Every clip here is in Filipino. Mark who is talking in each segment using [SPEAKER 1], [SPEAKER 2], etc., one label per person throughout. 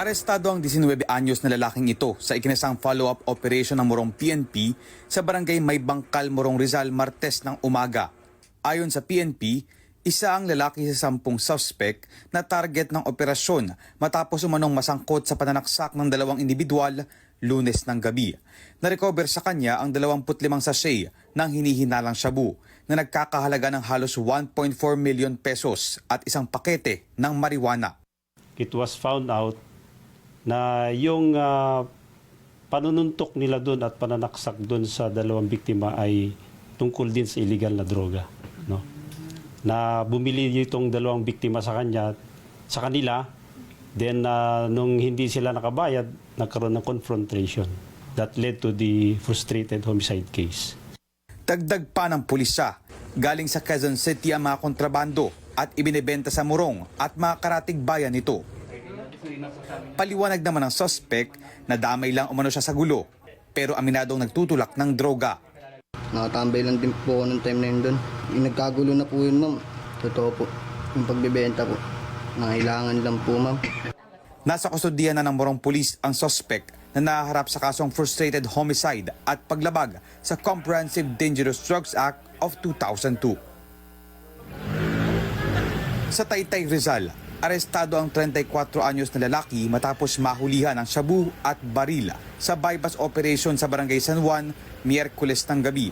[SPEAKER 1] Arestado ang 19 anyos na lalaking ito sa ikinasang follow-up operation ng Morong PNP sa barangay May Bangkal, Morong Rizal, Martes ng umaga. Ayon sa PNP, isa ang lalaki sa sampung suspect na target ng operasyon matapos umanong masangkot sa pananaksak ng dalawang individual lunes ng gabi. Narecover sa kanya ang 25 sachet ng hinihinalang shabu na nagkakahalaga ng halos 1.4 million pesos at isang pakete ng marijuana.
[SPEAKER 2] it was found out na yung ah, panununtok nila doon at pananaksak doon sa dalawang biktima ay tungkol din sa illegal na droga. No? Na bumili itong dalawang biktima sa kanya, sa kanila, then ah, nung hindi sila nakabayad, nagkaroon ng confrontation that led to the frustrated homicide case.
[SPEAKER 1] Dagdag pa ng pulisa, galing sa Quezon City ang mga kontrabando at ibinebenta sa Morong at mga karatig bayan nito. Paliwanag naman ng suspect na damay lang umano siya sa gulo pero aminadong nagtutulak ng droga.
[SPEAKER 3] Nakatambay lang din po ako nung time na yun doon. Yung nagkagulo na po yun, ma'am. Totoo po. Yung pagbebenta po. Nangailangan lang po, ma'am.
[SPEAKER 1] Nasa kustodiyan na ng Morong Police ang suspect na nahaharap sa kasong frustrated homicide at paglabag sa Comprehensive Dangerous Drugs Act of 2002. Sa Taytay Rizal, arestado ang 34 anyos na lalaki matapos mahulihan ng shabu at barila sa bypass operation sa Barangay San Juan, Miyerkules ng gabi.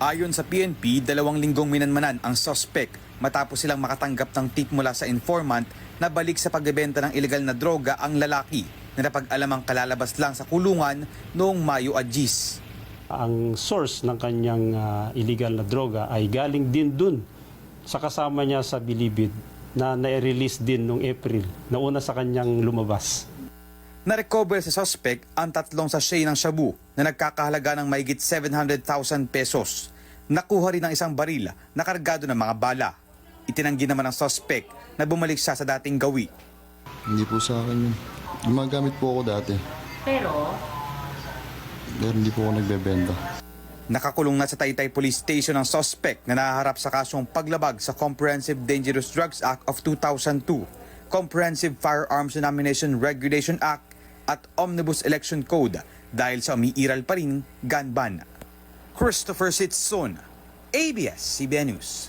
[SPEAKER 1] Ayon sa PNP, dalawang linggong minanmanan ang suspect matapos silang makatanggap ng tip mula sa informant na balik sa pagbebenta ng ilegal na droga ang lalaki na napag-alamang kalalabas lang sa kulungan noong Mayo at Gis.
[SPEAKER 2] ang source ng kanyang ah, illegal na droga ay galing din dun sa kasama niya sa Bilibid na na-release din noong April na una sa kanyang lumabas.
[SPEAKER 1] Na-recover sa suspect ang tatlong sachet ng shabu na nagkakahalaga ng mahigit 700,000 pesos. Nakuha rin ang isang baril na kargado ng mga bala. Itinanggi naman ng suspect na bumalik siya sa dating gawi.
[SPEAKER 4] Hindi po sa akin yun. Gumagamit po ako dati.
[SPEAKER 5] Pero,
[SPEAKER 4] Pero hindi po ako nagbebenta.
[SPEAKER 1] Nakakulong na sa Taytay Police Station ang suspect na nahaharap sa kasong paglabag sa Comprehensive Dangerous Drugs Act of 2002, Comprehensive Firearms and Ammunition Regulation Act at Omnibus Election Code dahil sa umiiral pa rin gun ban. Christopher Sitson, ABS-CBN News.